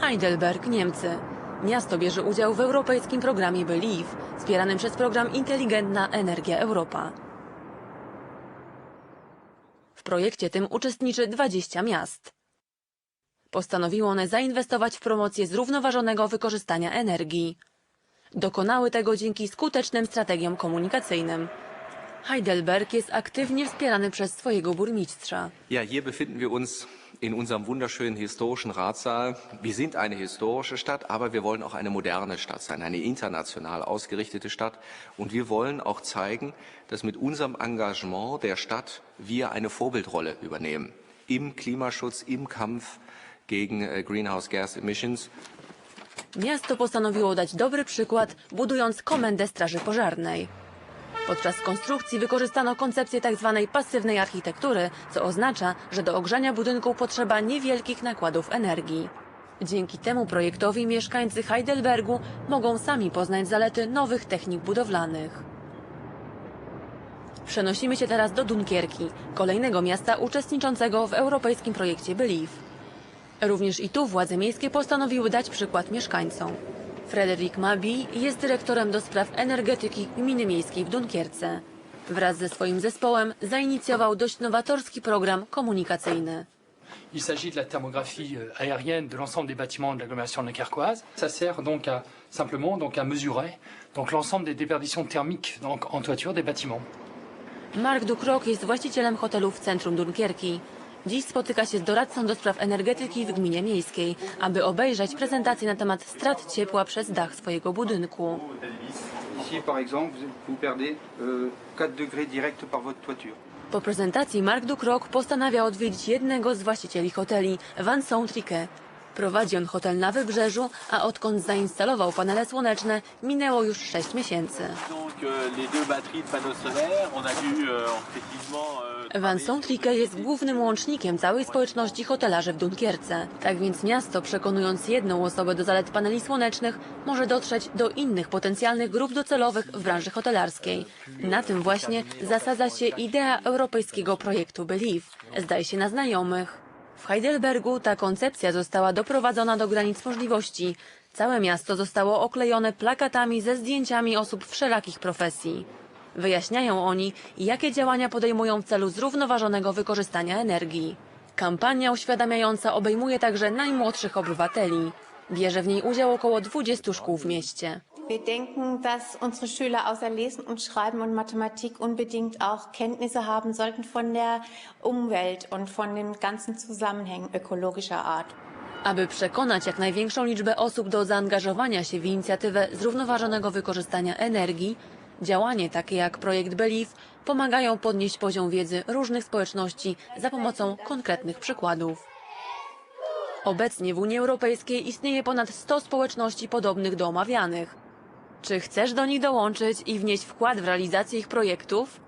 Heidelberg, Niemcy. Miasto bierze udział w europejskim programie Believe, wspieranym przez program Inteligentna Energia Europa. W projekcie tym uczestniczy 20 miast. Postanowiły one zainwestować w promocję zrównoważonego wykorzystania energii. Dokonały tego dzięki skutecznym strategiom komunikacyjnym. Heidelberg jest aktywnie wspierany przez swojego burmistrza. Ja, hier befinden wir uns in unserem wunderschönen historischen Ratssaal. Wir sind eine historische Stadt, aber wir wollen auch eine moderne Stadt sein, eine international ausgerichtete Stadt. Und wir wollen auch zeigen, dass mit unserem Engagement der Stadt wir eine Vorbildrolle übernehmen. Im Klimaschutz, im Kampf gegen äh, Greenhouse Gas Emissions. Miasto postanowiło dać dobry przykład, budując komendę Straży Pożarnej. Podczas konstrukcji wykorzystano koncepcję tzw. pasywnej architektury, co oznacza, że do ogrzania budynku potrzeba niewielkich nakładów energii. Dzięki temu projektowi mieszkańcy Heidelbergu mogą sami poznać zalety nowych technik budowlanych. Przenosimy się teraz do Dunkierki, kolejnego miasta uczestniczącego w europejskim projekcie Believe. Również i tu władze miejskie postanowiły dać przykład mieszkańcom. Frederick Mabi jest dyrektorem do spraw energetyki gminy miejskiej w Dunkierce. Wraz ze swoim zespołem zainicjował dość nowatorski program komunikacyjny. Il s'agit de la thermographie euh, aérienne de l'ensemble des bâtiments de l'agglomération dunkerquoise. Ça sert donc à, simplement donc à mesurer donc l'ensemble des déperditions thermiques donc en toiture des bâtiments. Mark Dukrok jest właścicielem hotelu w centrum Dunkierki. Dziś spotyka się z doradcą do spraw energetyki w gminie miejskiej, aby obejrzeć prezentację na temat strat ciepła przez dach swojego budynku. Ici, par exemple, vous, vous perdez euh, 4 degrés direct par votre toiture. Po prezentacji Mark Dukrok postanawia odwiedzić jednego z właścicieli hoteli, Van Sontrike. Prowadzi on hotel na wybrzeżu, a odkąd zainstalował panele słoneczne, minęło już 6 miesięcy. Euh, euh, euh, Van Sontrike jest głównym łącznikiem całej społeczności hotelarzy w Dunkierce. Tak więc miasto, przekonując jedną osobę do zalet paneli słonecznych, może dotrzeć do innych potencjalnych grup docelowych w branży hotelarskiej. Na tym właśnie zasadza się idea europejskiego projektu Believe. Zdaje się na znajomych. W Heidelbergu ta koncepcja została doprowadzona do granic możliwości. Całe miasto zostało oklejone plakatami ze zdjęciami osób wszelakich profesji. Wyjaśniają oni, jakie działania podejmują w celu zrównoważonego wykorzystania energii. Kampania uświadamiająca obejmuje także najmłodszych obywateli. Bierze w niej udział około 20 szkół w mieście. Wir denken, dass unsere Schüler außer Lesen und Schreiben und Mathematik unbedingt auch Kenntnisse haben sollten von der Umwelt und von den ganzen Zusammenhängen ökologischer Art. Aby przekonać jak największą liczbę osób do zaangażowania się w inicjatywę zrównoważonego wykorzystania energii, działanie takie jak projekt Believe pomagają podnieść poziom wiedzy różnych społeczności za pomocą konkretnych przykładów. Obecnie w Unii Europejskiej istnieje ponad 100 społeczności podobnych do omawianych. Czy chcesz do nich dołączyć i wnieść wkład w realizację ich projektów?